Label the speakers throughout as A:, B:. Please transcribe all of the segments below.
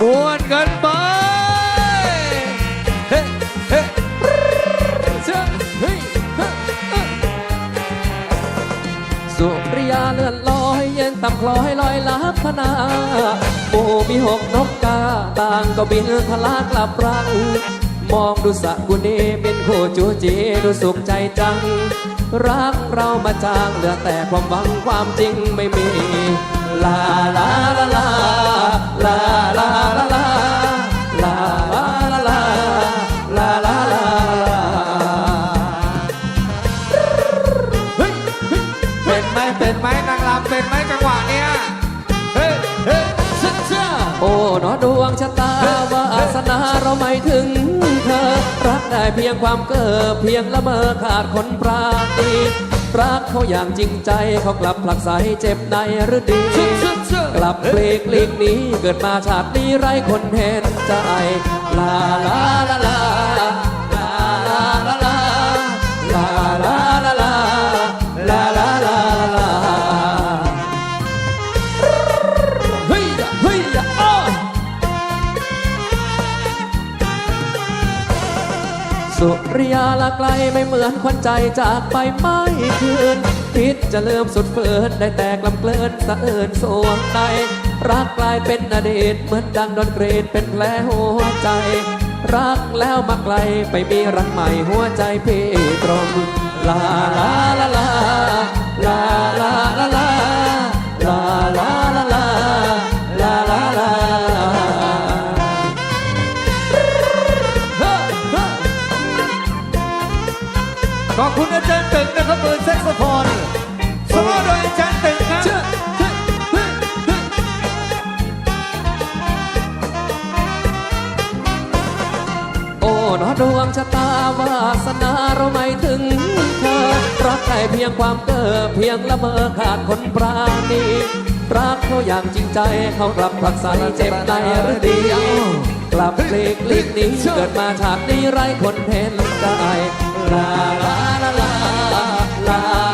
A: มวนกันไปเฮ้เฮ้เจ้าเฮ้เฮ้เฮ้
B: สุริยาเลื่อนลอยเย็นต่ำคลอยลอยลับพนาหมู่มีหกนกกาต่างก็บินทะลากลับรัง มองดูสะกุนีเป็นคู่จูจีดูสุขใจจัง รักเรามาจางเหลือแต่ความหวังความจริงไม่มี ลาลาลาลาลาลาลาลาลาลาลาลาลาลาลา
A: เป็นไหมเป็นไหมนางรำเป็นไหมจังหวะเนี้ยเฮ้เฮ้เชื่อเชื่อ
B: โอ้หนอดวงชะตาวาสนาเราไม่ถึงเธอรักได้เพียงความเกิดเพียงละเมอขาดคนปราณีรัก เขาอย่างจริงใจเขากลับผลักใสเจ็บในหรือดี
A: เชื่อเชื่อเชื่อก
B: ลับเพลกลีกหนี้เกิดมาชาตินี้ไรคนเห็นใจลาลาลาลา สุริยาละไกลไม่เหมือนควันใจจากไปไม่คืนคิดจะเริ่มสุดเฟินได้แต่กลำเกลินสะเอินสวงในรักกลายเป็นอดีตเหมือนดังดนกรดเป็นแผลหัวใจ รักแล้วมาไกลไปมีรักใหม่หัวใจพี่ตรงลาลาลาลาลาลาลา
A: ด
B: วงชะตาวาสนาเราไม่ถึงเธอ รักใครเพียงความเก้อเพียงละเมอขาดคนปราณีรักเขาอย่างจริงใจเขารับรักใสเจ็บในหรือดีกลับเลีกลีกนี้เกิดมาชาตินี้ไร้คนเห็นใจลาลาลาลาลาลาลา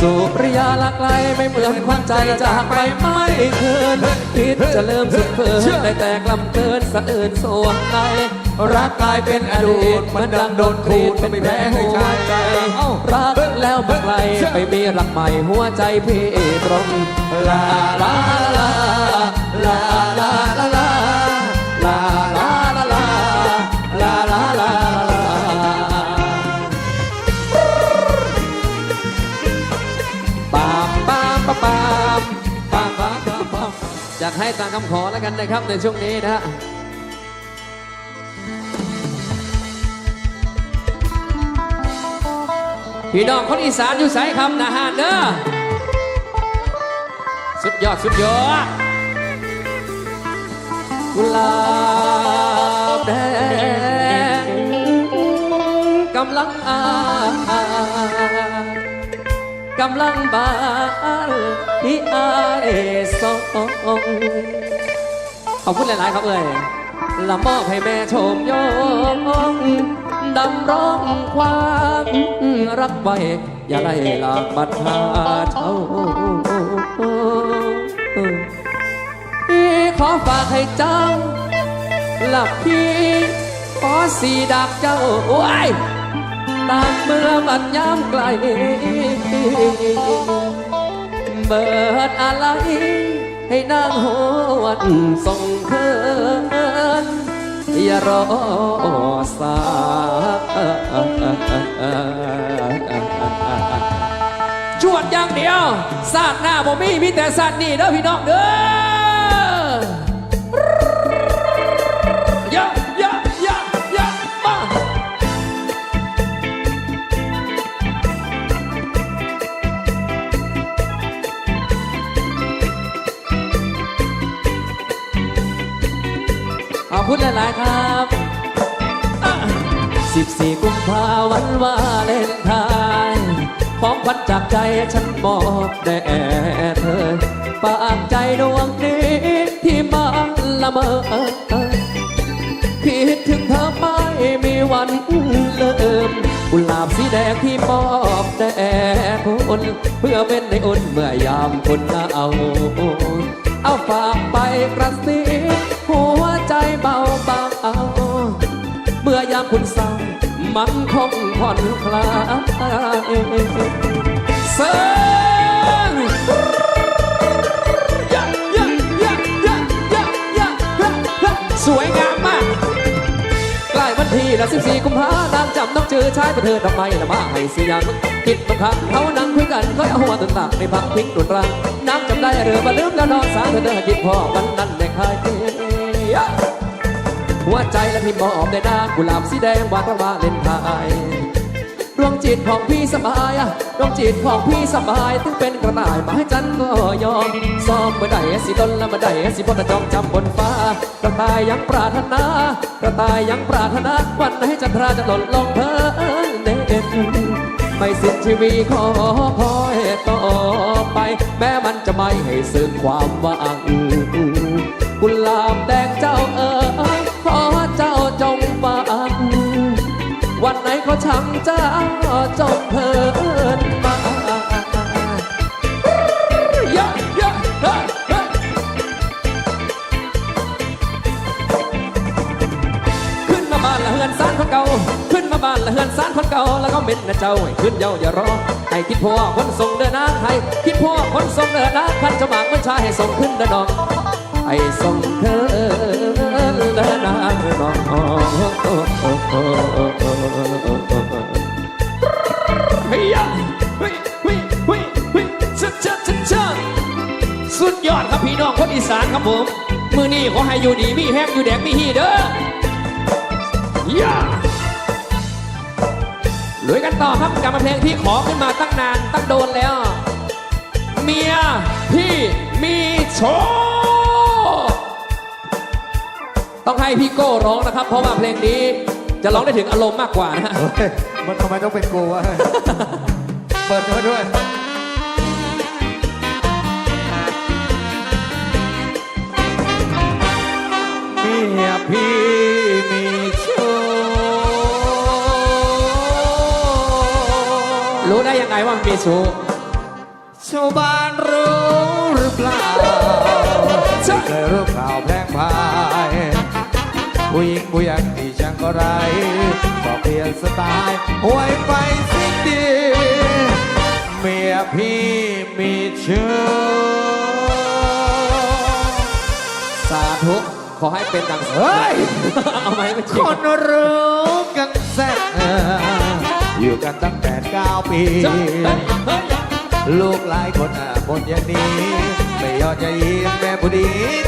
B: สุริยาละไกลไม่เหมือนควันใจจากไปไม่คืนคิดจะเริ่มสุดเพินได้แต่กลำเกินสะเอินสวงในรักกลายเป็นอดีตเหมือนดังโดนครีดเป็นแผลหัวใจรักแล้วมาไกลไปมีรักใหม่หัวใจพี่ตรงลาลาลาลา คำขอแล้วกันนะครับในช่วงนี้นะฮะพี่น้องคนอีสานอยู่สายคำนะฮะเด้อสุดยอดสุดยอดกุหลาบแดงกำลังอา กำลังบานที่อายสองขอบคุณหลาย ๆ ครับเอ่ยละมอบให้แม่ชมยงดำร้องความรักไว้ อย่าไล่ลากบัดพาเช่าขอฝากให้เจ้าหลับพี่ขอสีดักเจ้าโอ้ย ตามเมื่อมันย้ำไกล เบิดอะไรให้นางหวนส่งเคินอย่ารอสาจวดอย่างเดียวสาดหน้าบ่มีมีแต่สาดนี่เด้อพี่น้องเด้อ คุณหลายครับสิบสี่กุมภาวันวาเลนไทน์ของขวัญจากใจฉันมอบแด่เธอปากใจดวงนี้ที่มันละเมอคิดถึงเธอไม่มีวันเลิมกุหลาบสีแดงที่มอบแด่คนเพื่อเป็นในอุ่นเมื่อยามคนหเอา เอาฝากไปกระซิบ คุณเศร้ามันคงผ่อนคลายเซิงยะยะยะยะยะยะยะสวยงามมาก ใกล้วันที่ละสิบสี่กุมภานางจำต้องเจอชายประเธอทำไมละมาให้เสียงคิดบางครั้งเขานั่งคุยกันก็เอาหัวตุนตากในพักพิงตุนรังนางจำได้เรือมาลืมแล้วนอนสาเธอเธอคิดพ่อวันนั้นในคายเกย หัวใจและพี่มอบได้นางกุหลาบสีแดงวานระวาเล่นไทยดวงจิตของพี่สบายดวงจิตของพี่สบายถึงเป็นกระต่ายมาให้จันก็ยอมซ้อมเมื่อใดสิดนและเมื่อใดสิพอตะจอมจำบนฟ้ากระต่ายยังปรารถนากระต่ายยังปรารถนาวันไหนจันทราจะหล่นลงเพลินเด่นไม่สิ้นชีวิตขอคอยต่อไป แม้มันจะไม่ให้ซึ้งความหวังกุหลาบแดงเจ้าเอ๋ ไหนเขาช้ำเจ้าจงเพลินมาเยอะเยอะเฮ้เฮ้ขึ้นมาบ้านละเฮือนซานคนเก่า ขึ้นมาบ้านละเฮือนซานคนเก่า แล้วก็เม็ดนะเจ้าให้ขึ้นเย้าอย่ารอให้คิดพ่อคนส่งเดินนางให้คิดพ่อคนส่งเดินนางขันจะหมางมันชายให้ส่งขึ้นเดินน้อง ให้ส่งเธอเดินางน้องเฮียเฮ้ยเฮ้ยเฮ้ยเฮ้ยชัดชัดชัดชัดสุดยอดครับพี่น้องคนอีสานครับผม มือนี้ขอให้อยู่ดีมีแห้งอยู่แดงมีฮีเด้อย่าลุยกันต่อครับกับเพลงที่ขอขึ้นมาตั้งนานตั้งโดนแล้ว เมียพี่มีโชค ต้องให้พี่โก้ร้องนะครับ เพราะว่าเพลงนี้จะร้องได้ถึงอารมณ์มากกว่านะฮะ
A: เฮ้ยมันทำไมต้องเป็นกูวะ เปิดมาด้วย เมียพี่มีโชค
B: รู้ได้ยังไงว่ามันมีชู้
A: ชาวบ้านรู้หรือเปล่า
B: ใช่
A: เคยรู้ข่าวแพร่งพรายผู้หญิงผู้ยังที่ช่างก็ไรก็เปลี่ยนสไตล์หวยไปสิ่งดี เมียพี่มีเชื่อ
B: สาธุขอให้เป็นดัง
A: เฮ้ย
B: เอาไหมไม่จ
A: ค
B: ริง
A: นรู้กันแซ่บอยู่กันตั้งแต่เก้าปี
B: ใช่เฮ้ยเฮ้ย
A: ลูกหลายคนอะบนอย่างนี้ ไม่ยอมจะยิ้มแม่ผู้ดี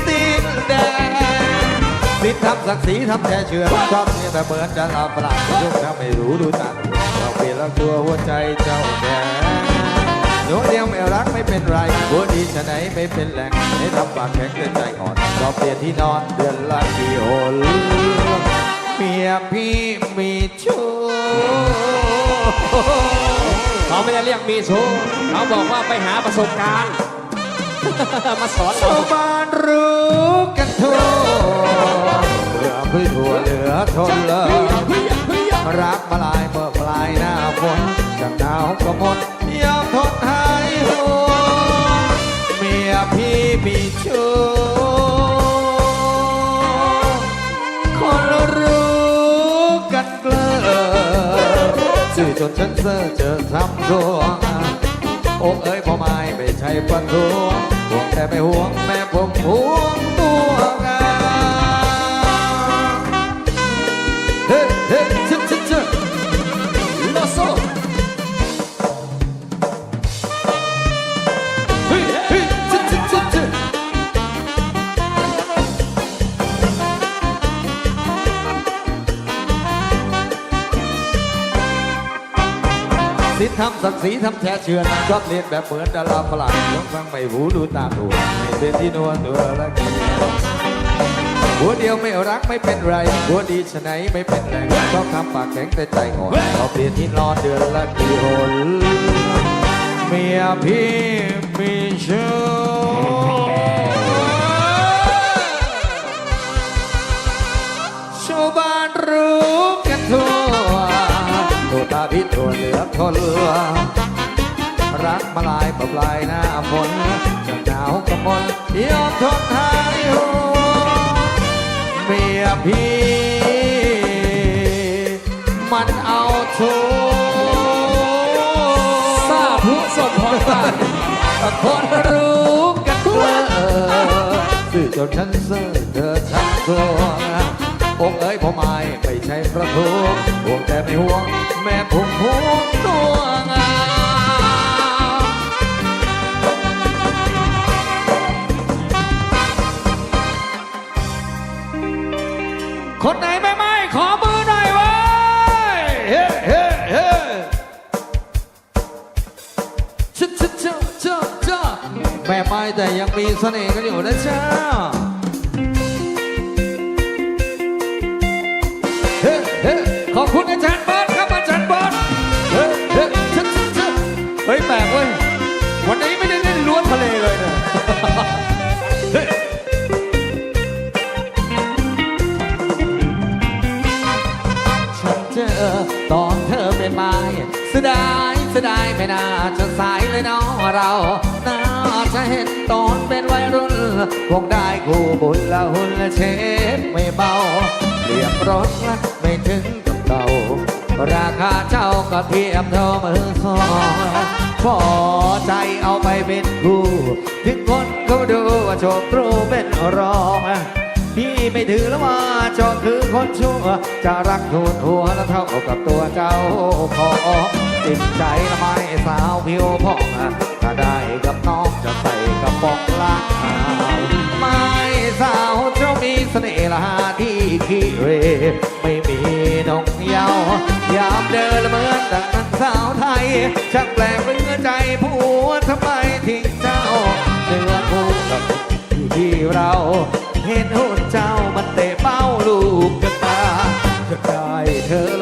A: ติดแดงสิทธิ์ทำศักดิ์ศรีทำแท้เชื่อชอบเนี่ยแต่เหมือนจะลาปลายุกทำไม่รู้ดูตันเราเปลี่ยนแล้วตัวหัวใจเจ้าแก่หนูเดียวไม่รักไม่เป็นไรหัวดีชะไหนไม่เป็นแหล่งให้ทำปากแข็งเดินใจอ่อนเราเปลี่ยนที่นอนเดือนละกี่หนเมียพี่มีชู้
B: เขาไม่ได้เรียกมีชู้เขาบอกว่าไปหาประสบการณ์ มาสอนเรา
A: ชาวบ้านรู้กันทั่วเหลือพื้นทั่วเหลือทนเล
B: เฮ้ย
A: รักมาลายเมื่อปลายหน้าฝนจากหนาวก็หมดยอมทนหายหัวเมียพี่มีชู้คนรู้กันเกลอสื่อจนฉันเซ่อเจอทำตัวโอ้เอ้ยพ่อไม้ไม่ใช่ปันทัว แต่ไม่ห่วงแม่ผมห่วง ศักดิ์ศรีทำแท้เชื่อนะชอบเรียนแบบเหมือนดาราฝรั่งต้องฟังไม่หูดูตาดูไม่เป็นที่นวลตัวละกี่หัวเดียวไม่รักไม่เป็นไร หัวดีชะไหนไม่เป็นแรงชอบทำปากแข็งแต่ใจอ่อนพอเปลี่ยนที่นอนเดือนละกี่หนเมียพี่มีเชื่อ นเหลือรักมาลายปลายหน้าฝนจะหนาวกระมนยอมทนหายหัวเมียพี่ มันเอาชู้
B: สาธุสมพรปาน
A: คนรู้กันทั่วสื่อจนฉันเสื่อเธอชักตัวองเอ๋ยผมไม่ไม่ใช่ประท้วงห่วงแต่ไม่ห่วง แม่พุ่มพวตัวงามคนไหนไม่ไม่ขอมือหน่อยเว้ยเฮ้เฮ้เฮ้ชะชะชะชะชะแม่ไม่แต่ยังมีเสน่ห์กันอยู่นะจ้าเฮ้เฮ้ขอบคุณอาจารย์ สียดายไม่น่าจะสายเลยเนาะเราน่าจะเห็นตอนเป็นวัยรุ่นคงได้คู่บุญละหุ่นละเชฟไม่เบาเรียบรถไม่ถึงกับเก่าราคาเจ้าก็เทียบเท่ามือสองพอใจเอาไปเป็นคู่ถึงคนเขาดูว่าโชครู้เป็นรองพี่ไม่ถือแล้วว่าจอคือคนชั่ว จะรักทูนหัวแล้วเท่ากับตัวเจ้าของ ติดใจละไม่สาวผิวผ่องถ้าได้กับน้องจะใส่กระป๋องล้างขาวไม่สาวเจ้ามีเสน่ห์ละที่ขี้เร ไม่มีนงเยาวยามเดินเหมือนดังนังสาวไทยช่างแปลกเป็นใจผัวทำไมทิ้งเจ้าเนื้อคู่กับที่เราเห็นหุ่นเจ้ามันเตะเป้าลูกกระตาจะได้เธอ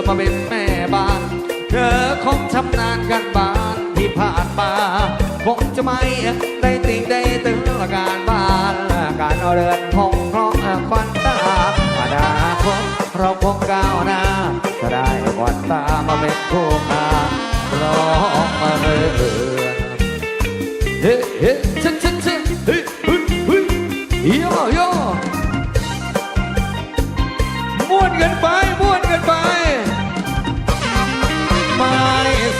A: คงจะไม่ได้ติงได้ตึงการบ้านการเรือนคงคล้องควันตาอนาคตเราคงก้าวหน้าจะได้ควันตามาเป็นคู่มาร้องมาเรือนเฮ้เฮ้ชะชะชะเฮ้เฮ้เฮ้โยโยม้วนกันไปม้วนกันไปไม่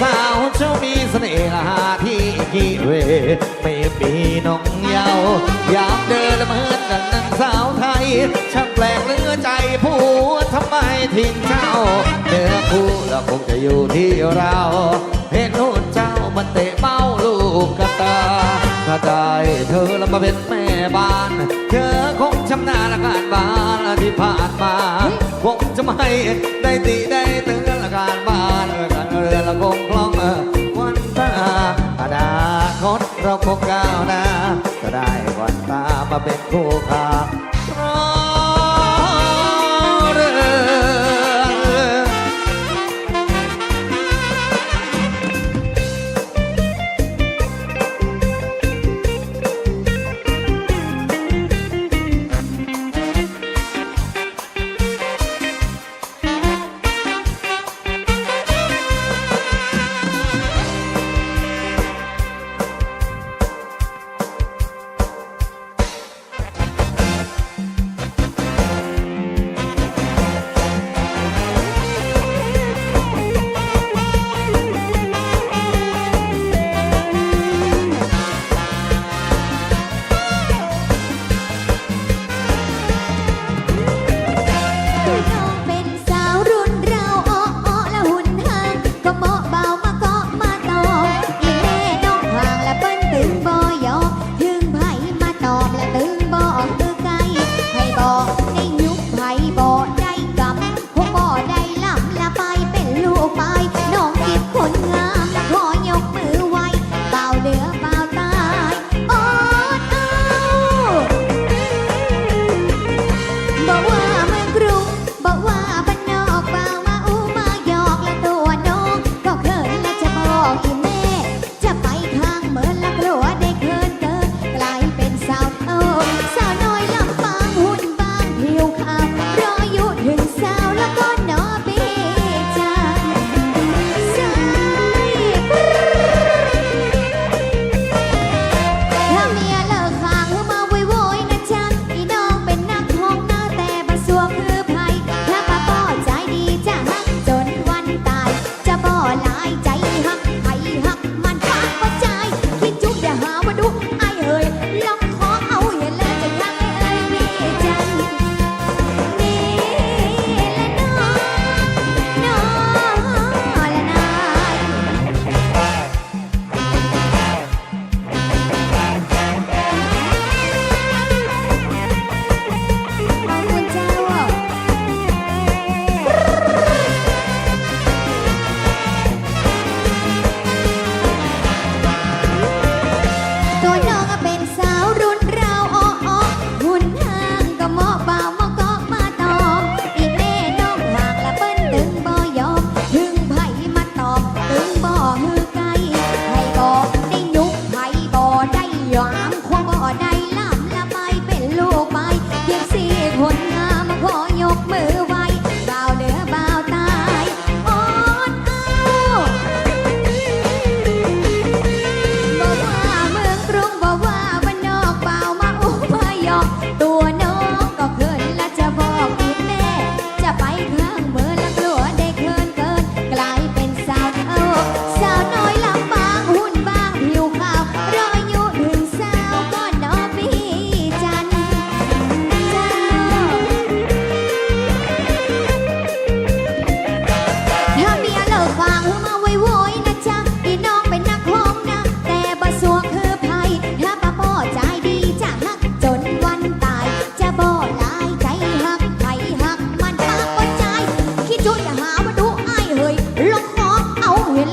A: สาวเจ้ามีเสน่ห์ละ ที่เหรไม่มีน้องเยาวอยากเดินละเมือนกันนางสาวไทยช่างแปลกเหลือใจผู้ทำไมทิ้งเจ้าเนื้อคู่แล้วคงจะอยู่ที่เรา เห็นหุ่นเจ้ามันเตะเมาลูกกระตาถ้าได้เธอแล้วมาเป็นแม่บ้าน เธอคงชำนาญการบ้านที่ผ่านมาคงจะไม่ได้ตีได้เตือนละการบ้านการเรือนละคงคล่อง อนาคตเราคงก้าวหน้าจะได้วันตามาเป็นคู่ค้า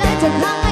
C: better love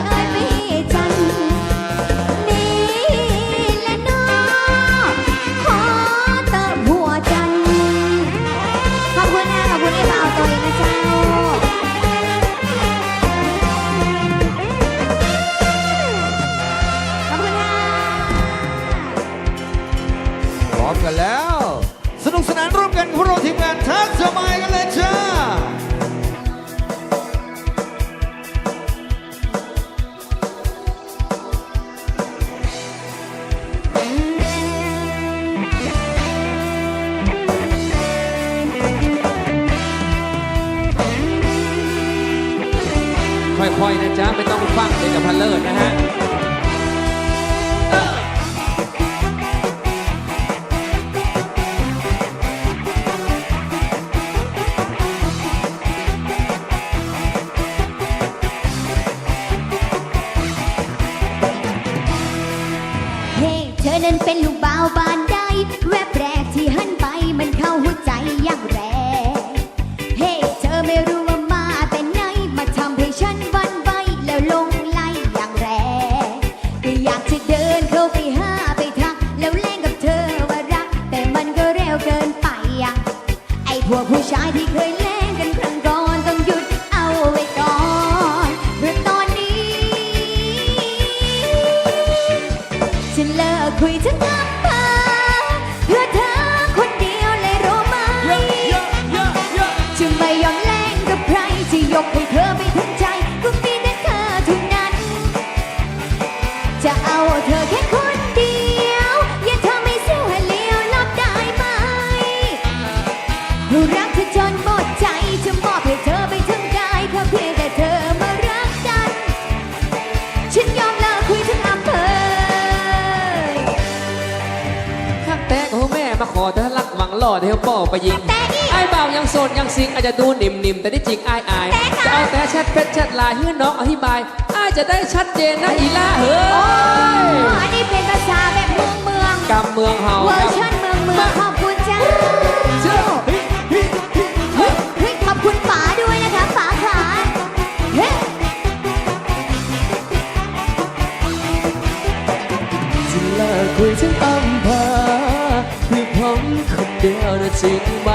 C: ค่อย
B: ๆนะจ๊ะไม่ต้องฟังเด็
C: กกับพันเลิศนะฮะ ที่หา
B: หล่อเที่ยวป่อไปยิงไอ้เบาวยังโสดยังสิงอาจจะดูนิ่มๆแต่ที่จริงอายอาจะเอาแต่แชทเฟชแชทลายให้น้องอธิบายอายจะได้ชัดเจนนะอีล่าเฮ้ย
C: อันนี้เป็นภาษาแบบเมืองเมือง
B: กับเมืองเฮา
C: เวอ
B: ร์
C: ชันเมืองเมืองขอบคุณจ้า
B: เดี
C: ย
B: วนะจริงไหม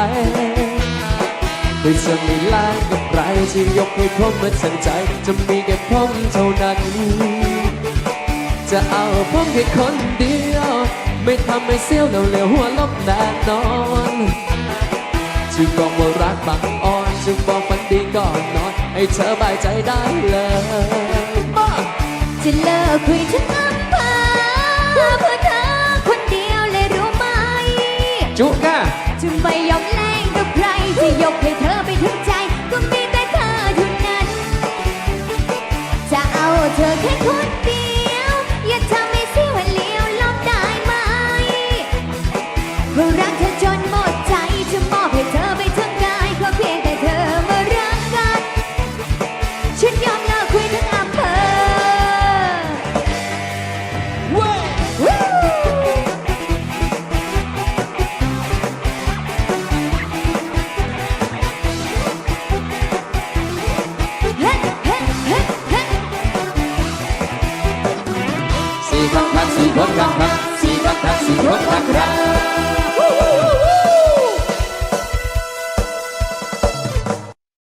B: ไม่จะมีล้านกับไรที่ยกให้ผมมาสั่งใจ จะมีแค่ผมเท่านั้น จะเอาผมแค่คนเดียว ไม่ทำให้เสียวเร็วหัวลบแน่นอนจะบอกว่ารักบังอ่อนจะบอกฝันดีก่อนนอน ให้เธอบายใจได้เลย
C: จะเลิกคุยทั้งนั้น ไม่ยอมแรงกับใครจะยกให้
B: เธ
C: อไปถึงใจ